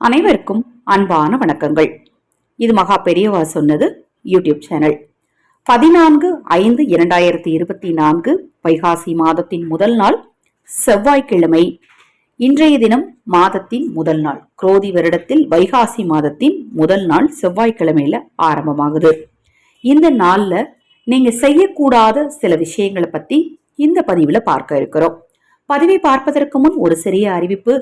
அனைவருக்கும் அன்பான வணக்கங்கள். இது மகா பெரியவா சொன்னது யூடியூப் சேனல். பதினான்கு ஐந்து இரண்டாயிரத்தி இருபத்தி நான்கு வைகாசி மாதத்தின் முதல் நாள் செவ்வாய்க்கிழமை. இன்றைய தினம் மாதத்தின் முதல் நாள். குரோதி வருடத்தில் வைகாசி மாதத்தின் முதல் நாள் செவ்வாய்க்கிழமையில ஆரம்பமாகுது. இந்த நாள்ல நீங்க செய்யக்கூடாத சில விஷயங்களை பத்தி இந்த பதிவுல பார்க்க இருக்கிறோம். பதிவை பார்ப்பதற்கு முன் ஒரு சிறிய அறிவிப்பு.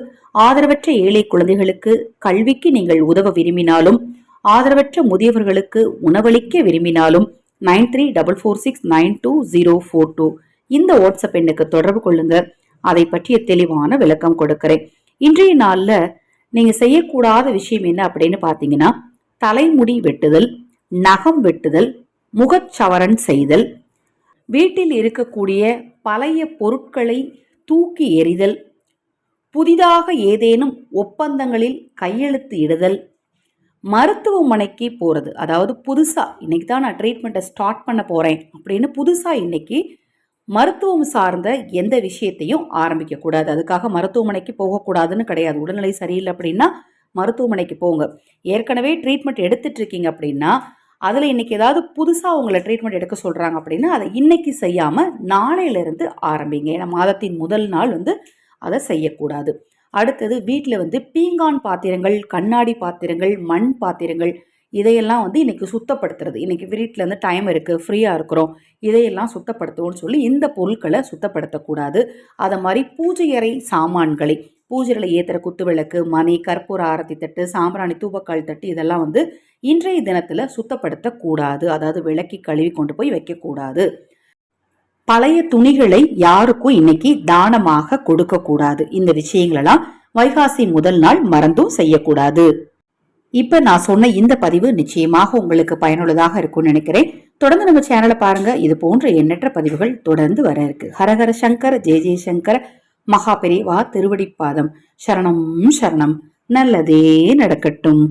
ஆதரவற்ற ஏழை குழந்தைகளுக்கு கல்விக்கு நீங்கள் உதவ விரும்பினாலும் ஆதரவற்ற முதியவர்களுக்கு உணவளிக்க விரும்பினாலும் nine three double four six nine two zero four two இந்த வாட்ஸ்அப் எண்ணுக்கு தொடர்பு கொள்ளுங்க. அதை பற்றிய தெளிவான விளக்கம் கொடுக்கிறேன். இன்றைய நாளில் நீங்கள் செய்யக்கூடாத விஷயம் என்ன அப்படின்னு பார்த்தீங்கன்னா தலைமுடி வெட்டுதல் நகம் வெட்டுதல் முகச்சவரன் செய்தல். வீட்டில் இருக்கக்கூடிய பழைய பொருட்களை தூக்கி எறிதல் புதிதாக ஏதேனும் ஒப்பந்தங்களில் கையெழுத்து இடுதல் மருத்துவமனைக்கு போகிறது அதாவது புதுசாக இன்றைக்கி தான் நான் ட்ரீட்மெண்ட்டை ஸ்டார்ட் பண்ண போகிறேன் அப்படின்னு புதுசாக இன்னைக்கு மருத்துவம் சார்ந்த எந்த விஷயத்தையும் ஆரம்பிக்கக்கூடாது அதுக்காக மருத்துவமனைக்கு போகக்கூடாதுன்னு கிடையாது. உடல்நிலை சரியில்லை அப்படின்னா மருத்துவமனைக்கு போங்க. ஏற்கனவே ட்ரீட்மெண்ட் எடுத்துட்ருக்கீங்க அப்படின்னா அதில் இன்னைக்கு ஏதாவது புதுசாக உங்களை ட்ரீட்மெண்ட் எடுக்க சொல்கிறாங்க அப்படின்னா அதை இன்னைக்கு செய்யாமல் நாளையிலேருந்து ஆரம்பிங்க. ஏன்னா மாதத்தின் முதல் நாள் வந்து அதை செய்யக்கூடாது. அடுத்தது வீட்டில் வந்து பீங்கான் பாத்திரங்கள் கண்ணாடி பாத்திரங்கள் மண் பாத்திரங்கள் இதையெல்லாம் வந்து இன்னைக்கு சுத்தப்படுத்துறது. இன்னைக்கு வீட்டில் இருந்து டைம் இருக்குது ஃப்ரீயாக இருக்கிறோம். இதையெல்லாம் சுத்தப்படுத்துவோம்னு சொல்லி இந்த பொருட்களை சுத்தப்படுத்தக்கூடாது. அதை மாதிரி பூஜை அறை சாமான்களை பூஜைகளை ஏற்றுற குத்து விளக்கு மணி கற்பூர ஆரத்தி தட்டு சாம்பிராணி தூபக்கால் தட்டு இதெல்லாம் வந்து இன்றைய தினத்தில் சுத்தப்படுத்தக்கூடாது. அதாவது விளக்கி கழுவி கொண்டு போய் வைக்கக்கூடாது. பழைய துணிகளை யாருக்கும் இன்னைக்கு தானமாக கொடுக்கக்கூடாது. இந்த விஷயங்களெல்லாம் வைகாசி முதல் நாள் மறந்தும் செய்யக்கூடாது. இப்ப நான் சொன்ன இந்த பதிவு நிச்சயமாக உங்களுக்கு பயனுள்ளதாக இருக்கும்னு நினைக்கிறேன். தொடர்ந்து நம்ம சேனலை பாருங்க. இது போன்ற எண்ணற்ற பதிவுகள் தொடர்ந்து வர இருக்கு. ஹரஹர சங்கர் ஜெய ஜெயசங்கர் மகாபெரிவா திருவடிப்பாதம். சரணம் சரணம். நல்லதே நடக்கட்டும்.